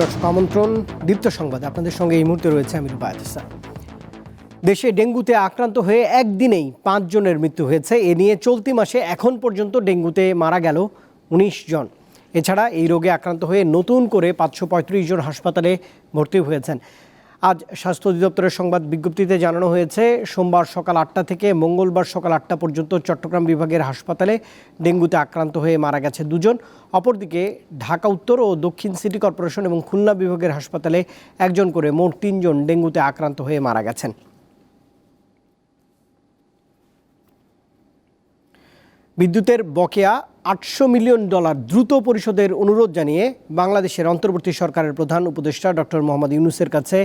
দর্শক আমন্ত্রণ দীপ্ত সংবাদ। আপনাদের সঙ্গে এই মুহূর্তে রয়েছে আমি রুবায়ত ইসলাম দেশে ডেঙ্গুতে আক্রান্ত হয়ে একদিনেই পাঁচজনের মৃত্যু হয়েছে। এ নিয়ে চলতি মাসে এখন পর্যন্ত ডেঙ্গুতে মারা গেল উনিশ জন। এছাড়া এই রোগে আক্রান্ত হয়ে নতুন করে পাঁচশো পঁয়ত্রিশ জন হাসপাতালে ভর্তি হয়েছেন। আজ স্বাস্থ্য অধিদপ্তরের সংবাদ বিজ্ঞপ্তিতে জানানো হয়েছে, সোমবার সকাল আটটা থেকে মঙ্গলবার সকাল আটটা পর্যন্ত চট্টগ্রাম বিভাগের হাসপাতালে ডেঙ্গুতে আক্রান্ত হয়ে মারা গেছে দুজন। অপরদিকে ঢাকা উত্তর ও দক্ষিণ সিটি কর্পোরেশন এবং খুলনা বিভাগের হাসপাতালে একজন করে মোট তিনজন ডেঙ্গুতে আক্রান্ত হয়ে মারা গেছেন। বিদ্যুতের বকেয়া আটশো মিলিয়ন ডলার দ্রুত পরিশোধের অনুরোধ জানিয়ে বাংলাদেশের অন্তর্বর্তী সরকারের প্রধান উপদেষ্টা ডক্টর মোহাম্মদ ইউনুসের কাছে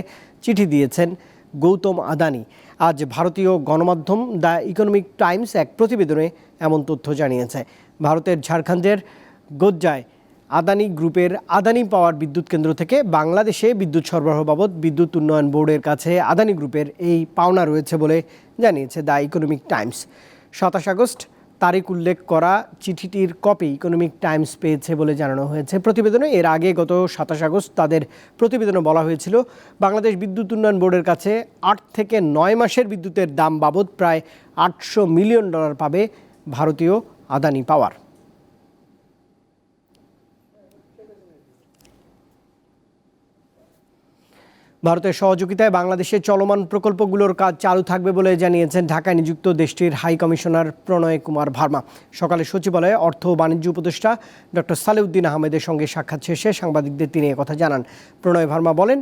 চিঠি দিয়েছেন গৌতম আদানি। আজ ভারতীয় গণমাধ্যম দ্য ইকোনমিক টাইমস এক প্রতিবেদনে এমন তথ্য জানিয়েছে। ভারতের ঝাড়খণ্ডের গোজ্জায় আদানি গ্রুপের আদানি পাওয়ার বিদ্যুৎ কেন্দ্র থেকে বাংলাদেশে বিদ্যুৎ সরবরাহ বাবদ বিদ্যুৎ উন্নয়ন বোর্ডের কাছে আদানি গ্রুপের এই পাওনা রয়েছে বলে জানিয়েছে দ্য ইকোনমিক টাইমস। সাতাশ আগস্ট তারিখ উল্লেখ করা চিঠিটির কপি ইকোনমিক টাইমস পেয়েছে বলে জানানো হয়েছে। প্রতিবেদনে এর আগে গত সাতাশ আগস্ট তাদের প্রতিবেদনে বলা হয়েছিল। বাংলাদেশ বিদ্যুৎ উন্নয়ন বোর্ডের কাছে আট থেকে নয় মাসের বিদ্যুতের দাম বাবদ প্রায় আটশো মিলিয়ন ডলার পাবে ভারতীয় আদানি পাওয়ার। ভারতের সহযোগিতায় বাংলাদেশে চলমান প্রকল্পগুলোর কাজ চালু থাকবে বলে জানিয়েছেন ঢাকায় নিযুক্ত দেশটির হাই কমিশনার প্রণয় কুমার ভার্মা। সকালে সচিবালয়ে অর্থ ও বাণিজ্য উপদেষ্টা ডক্টর সালেউদ্দিন আহমেদের সঙ্গে সাক্ষাৎ শেষে সাংবাদিকদের তিনি কথা জানান। প্রণয় ভার্মা বলেন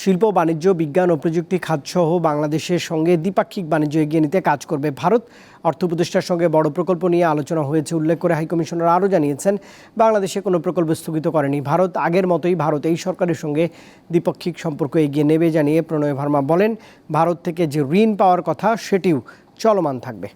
শিল্প, বাণিজ্য, বিজ্ঞান ও প্রযুক্তি খাতসহ বাংলাদেশের সঙ্গে দ্বিপাক্ষিক বাণিজ্য এগিয়ে নিতে কাজ করবে ভারত। অর্থ উপদেষ্টার সঙ্গে বড় প্রকল্প নিয়ে আলোচনা হয়েছে উল্লেখ করে হাইকমিশনার আরও জানিয়েছেন, বাংলাদেশে কোনো প্রকল্প স্থগিত করেনি। ভারত আগের মতোই ভারত এই সরকারের সঙ্গে দ্বিপাক্ষিক সম্পর্ক এগিয়ে নেবে জানিয়ে প্রণয় ভার্মা বলেন, ভারত থেকে যে ঋণ পাওয়ার কথা সেটিও চলমান থাকবে।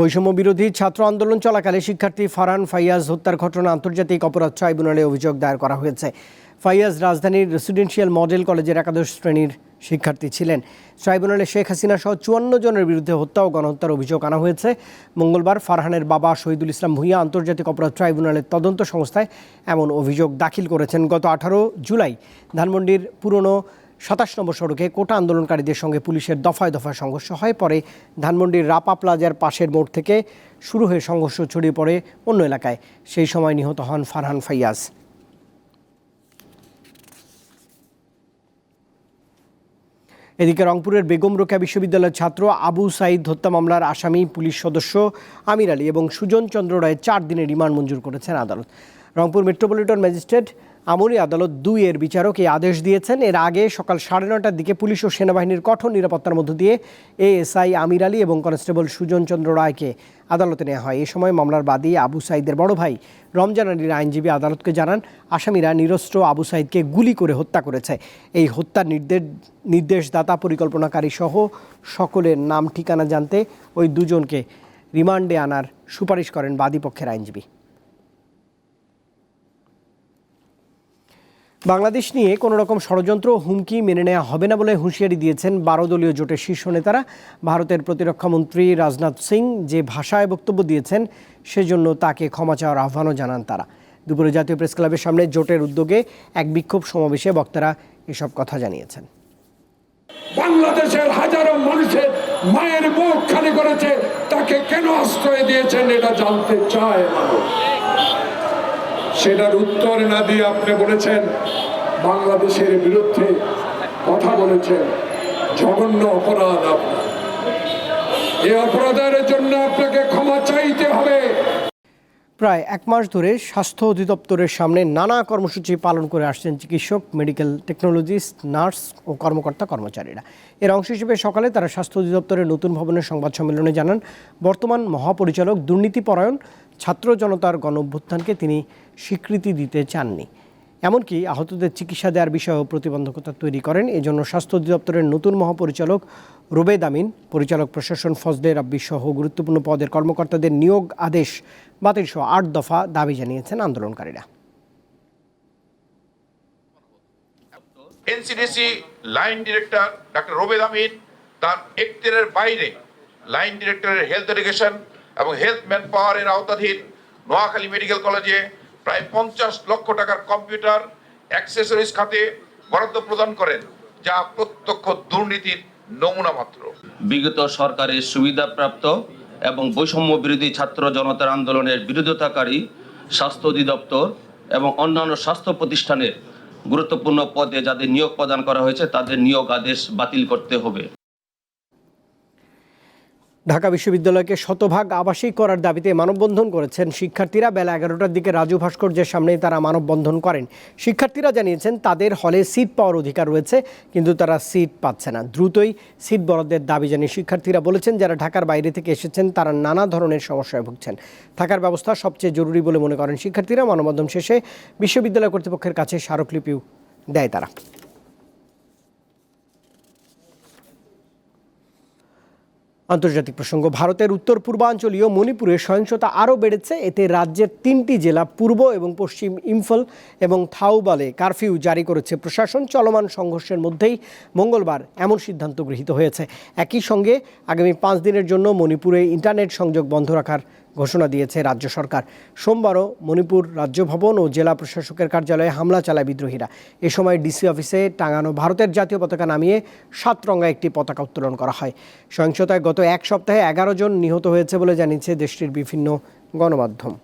বৈষম্য বিরোধী ছাত্র আন্দোলন চলাকালে শিক্ষার্থী ফারহান ফাইয়াজ হত্যার ঘটনা আন্তর্জাতিক অপরাধ ট্রাইব্যুনালে অভিযোগ দায়ের করা হয়েছে। ফাইয়াজ রাজধানীর রেসিডেন্সিয়াল মডেল কলেজের একাদশ শ্রেণির শিক্ষার্থী ছিলেন। ট্রাইব্যুনালে শেখ হাসিনা সহ চুয়ান্ন জনের বিরুদ্ধে হত্যা ও গণহত্যার অভিযোগ আনা হয়েছে। মঙ্গলবার ফারহানের বাবা শহীদুল ইসলাম ভূঁইয়া আন্তর্জাতিক অপরাধ ট্রাইব্যুনালের তদন্ত সংস্থায় এমন অভিযোগ দাখিল করেছেন। গত আঠারো জুলাই ধানমন্ডির পুরনো সাতাশ নম্বর সড়কে কোটা আন্দোলনকারীদের সঙ্গে পুলিশের দফায় দফায় সংঘর্ষ হয়। পরে ধানমন্ডির রাপা প্লাজার পাশের মোড় থেকে শুরু হয়ে সংঘর্ষ ছড়িয়ে পড়ে অন্য এলাকায়। সেই সময় নিহত হন ফারহান ফাইয়াজ। এদিকে রংপুরের বেগম রোকেয়া বিশ্ববিদ্যালয়ের ছাত্র আবু সাইদ হত্যা মামলার আসামি পুলিশ সদস্য আমির আলী এবং সুজন চন্দ্র রায় চার দিনের রিমান্ড মঞ্জুর করেছেন আদালত। রংপুর মেট্রোপলিটন ম্যাজিস্ট্রেট আমরি আদালত দুই এর বিচারক এই আদেশ দিয়েছেন। এর আগে সকাল সাড়ে নটার দিকে পুলিশ ও সেনাবাহিনীর কঠোর নিরাপত্তার মধ্য দিয়ে এএসআই আমির আলী এবং কনস্টেবল সুজন চন্দ্র রায়কে আদালতে নেওয়া হয়। এ সময় মামলার বাদী আবু সাইদের বড় ভাই রমজান আলীর আইনজীবী আদালতকে জানান, আসামিরা নিরস্ত্র আবু সাইদকে গুলি করে হত্যা করেছে। এই হত্যার নির্দেশ, নির্দেশদাতা, পরিকল্পনাকারী সহ সকলের নাম ঠিকানা জানতে ওই দুজনকে রিমান্ডে আনার সুপারিশ করেন বাদীপক্ষের আইনজীবী। বাংলাদেশ নিয়ে কোনো রকম ষড়যন্ত্র, হুমকি মেনে নেওয়া হবে না বলে হুঁশিয়ারি দিয়েছেন বারো দলীয় জোটের শীর্ষ নেতারা। ভারতের প্রতিরক্ষামন্ত্রী রাজনাথ সিং যে ভাষায় বক্তব্য দিয়েছেন, সেজন্য তাকে ক্ষমা চাওয়ার আহ্বানও জানান তারা। দুপুরে জাতীয় প্রেস ক্লাবের সামনে জোটের উদ্যোগে এক বিক্ষোভ সমাবেশে বক্তারা এসব কথা জানিয়েছেন। বাংলাদেশের হাজারো মানুষের মায়ের মুখ খালি করেছে, তাকে কেন আশ্রয় দিয়েছেন এটা জানতে চায় মানুষ? সেটার উত্তর না দিয়ে আপনি বলেছেন, বাংলাদেশের বিরুদ্ধে কথা বলেছেন। জঘন্য অপরাধ আপনার। এই অপরাধের জন্য আপনাকে ক্ষমা চাইতে হবে। প্রায় এক মাস ধরে স্বাস্থ্য অধিদপ্তরের সামনে নানা কর্মসূচি পালন করে আসছেন চিকিৎসক, মেডিকেল টেকনোলজিস্ট, নার্স ও কর্মকর্তা কর্মচারীরা। এর অংশ হিসেবে সকালে তারা স্বাস্থ্য অধিদপ্তরের নতুন ভবনের সংবাদ সম্মেলনে জানান, বর্তমান মহাপরিচালক দুর্নীতিপরায়ণ ছাত্র জনতার গণ অভ্যুত্থানকে তিনি স্বীকৃতি দিতে চাননি। এমনকি আহতদের চিকিৎসা দেওয়ার বিষয়েও প্রতিবন্ধকতা তৈরি করেন। এজন্য স্বাস্থ্য অধিদপ্তরের নতুন মহাপরিচালক রোবেদ আমিন, পরিচালক প্রশাসন ফজলে রাব্বি সহ গুরুত্বপূর্ণ পদের কর্মকর্তাদের নিয়োগ আদেশ বাতিল সহ আট দফা দাবি জানিয়েছেন আন্দোলনকারীরা। NCDC line director doctor Robed Amin তার বাইরে লাইন ডিরেক্টরের হেলথ এডুকেশন এবং হেলথ ম্যান পাওয়ারের আওতাধীন নোয়াখালী মেডিকেল কলেজে প্রায় পঞ্চাশ লক্ষ টাকার কম্পিউটার অ্যাক্সেসরিজ খাতে বরাদ্দ প্রদান করেন, যা প্রত্যক্ষ দুর্নীতির নমুনা মাত্র। বিগত সরকারের সুবিধাপ্রাপ্ত এবং বৈষম্য বিরোধী ছাত্র জনতার আন্দোলনের বিরোধিতাকারী স্বাস্থ্য অধিদপ্তর এবং অন্যান্য স্বাস্থ্য প্রতিষ্ঠানের গুরুত্বপূর্ণ পদে যাদের নিয়োগ প্রদান করা হয়েছে, তাদের নিয়োগ আদেশ বাতিল করতে হবে। ঢাকা বিশ্ববিদ্যালয়কে শতভাগ আবাসিক করার দাবিতে মানববন্ধন করেছেন শিক্ষার্থীরা। বেলা এগারোটার দিকে রাজু ভাস্কর্যের সামনেই তারা মানববন্ধন করেন। শিক্ষার্থীরা জানিয়েছেন, তাদের হলে সিট পাওয়ার অধিকার রয়েছে, কিন্তু তারা সিট পাচ্ছে না। দ্রুতই সিট বরাদ্দের দাবি জানিয়ে শিক্ষার্থীরা বলেছেন, যারা ঢাকার বাইরে থেকে এসেছেন, তারা নানা ধরনের সমস্যায় ভুগছেন। থাকার ব্যবস্থা সবচেয়ে জরুরি বলে মনে করেন শিক্ষার্থীরা। মানববন্ধন শেষে বিশ্ববিদ্যালয় কর্তৃপক্ষের কাছে স্মারকলিপিও দেয় তারা। আন্তর্জাতিক প্রসঙ্গ, ভারতের উত্তর পূর্বাঞ্চলীয় মণিপুরে সহিংসতা আরও বেড়েছে। এতে রাজ্যের তিনটি জেলা, পূর্ব এবং পশ্চিম ইম্ফল এবং থাউবালে কারফিউ জারি করেছে প্রশাসন। চলমান সংঘর্ষের মধ্যেই মঙ্গলবার এমন সিদ্ধান্ত গৃহীত হয়েছে। একই সঙ্গে আগামী পাঁচ দিনের জন্য মণিপুরে ইন্টারনেট সংযোগ বন্ধ রাখার ঘোষণা দিয়েছে রাজ্য সরকার। সোমবারও মণিপুর রাজ্য ভবন ও জেলা প্রশাসকের কার্যালয়ে হামলা চালায় বিদ্রোহীরা। এ সময় ডিসি অফিসে টাঙানো ভারতের জাতীয় পতাকা নামিয়ে সাতরঙ্গা একটি পতাকা উত্তোলন করা হয়। সহিংসতায় গত এক সপ্তাহে এগারো জন নিহত হয়েছে বলে জানিয়েছে দেশটির বিভিন্ন গণমাধ্যম।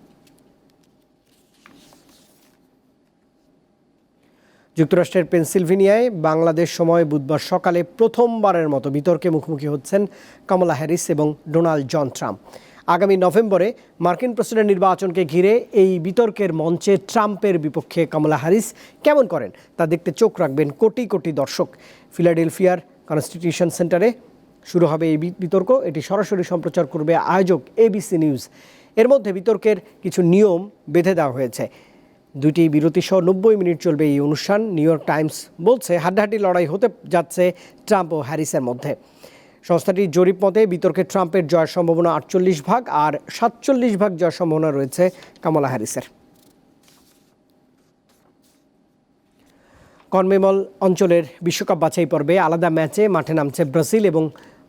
যুক্তরাষ্ট্রের পেনসিলভেনিয়ায় বাংলাদেশ সময় বুধবার সকালে প্রথমবারের মতো বিতর্কে মুখোমুখি হচ্ছেন কমলা হ্যারিস এবং ডোনাল্ড জন ট্রাম্প। আগামী নভেম্বরে মার্কিন প্রেসিডেন্ট নির্বাচনকে ঘিরে এই বিতর্কের মঞ্চে ট্রাম্পের বিপক্ষে কমলা হ্যারিস কেমন করেন তা দেখতে চোখ রাখবেন কোটি কোটি দর্শক। ফিলাডেলফিয়ার কনস্টিটিউশন সেন্টারে শুরু হবে এই বিতর্ক। এটি সরাসরি সম্প্রচার করবে আয়োজক এবিসি নিউজ। এর মধ্যে বিতর্কের কিছু নিয়ম বেঁধে দেওয়া হয়েছে। দুটি বিরতি সহ নব্বই মিনিট চলবে এই অনুষ্ঠান। নিউ ইয়র্ক টাইমস বলছে, হাড্ডাহাড্ডি লড়াই হতে যাচ্ছে ট্রাম্প ও হ্যারিসের মধ্যে। সংস্থাটির জরিপ মতে, বিতর্কে ট্রাম্পের জয়ের সম্ভাবনা আটচল্লিশ ভাগ আর সাতচল্লিশ ভাগ জয়ের সম্ভাবনা রয়েছে কামলা হ্যারিসের। কনমেমল অঞ্চলের বিশ্বকাপ বাছাই পর্বে আলাদা ম্যাচে মাঠে নামছে ব্রাজিল এবং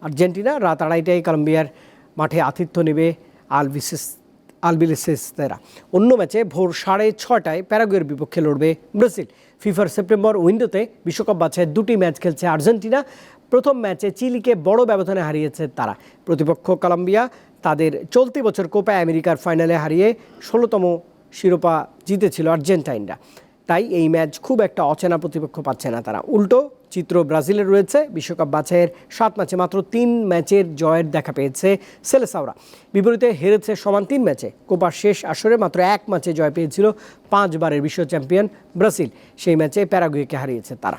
আর্জেন্টিনা। রাত আড়াইটায় কলম্বিয়ার মাঠে আতিথ্য নেবে আলভিসেস আলবিলিসেসেরা অন্য ম্যাচে ভোর সাড়ে ছটায় প্যারাগুয়ের বিপক্ষে লড়বে ব্রাজিল। ফিফার সেপ্টেম্বর উইন্ডোতে বিশ্বকাপ বাছাইয়ের দুটি ম্যাচ খেলছে আর্জেন্টিনা। প্রথম ম্যাচে চিলিকে বড় ব্যবধানে হারিয়েছে তারা। প্রতিপক্ষ কলম্বিয়া তাদের চলতি বছর কোপা আমেরিকার ফাইনালে হারিয়ে ষোলোতম শিরোপা জিতেছিল আর্জেন্টাইনরা। তাই এই ম্যাচ খুব একটা অচেনা প্রতিপক্ষ পাচ্ছে না তারা। উল্টো, চিত্র ব্রাজিলের রয়েছে। বিশ্বকাপ বাছাইয়ের সাত ম্যাচে মাত্র তিন ম্যাচের জয়ের দেখা পেয়েছে সেলেসাওরা। বিপরীতে হেরেছে সমান তিন ম্যাচে। কোপার শেষ আসরে মাত্র এক ম্যাচে জয় পেয়েছিল পাঁচবারের বিশ্ব চ্যাম্পিয়ন ব্রাজিল। সেই ম্যাচে প্যারাগুয়েকে হারিয়েছে তারা।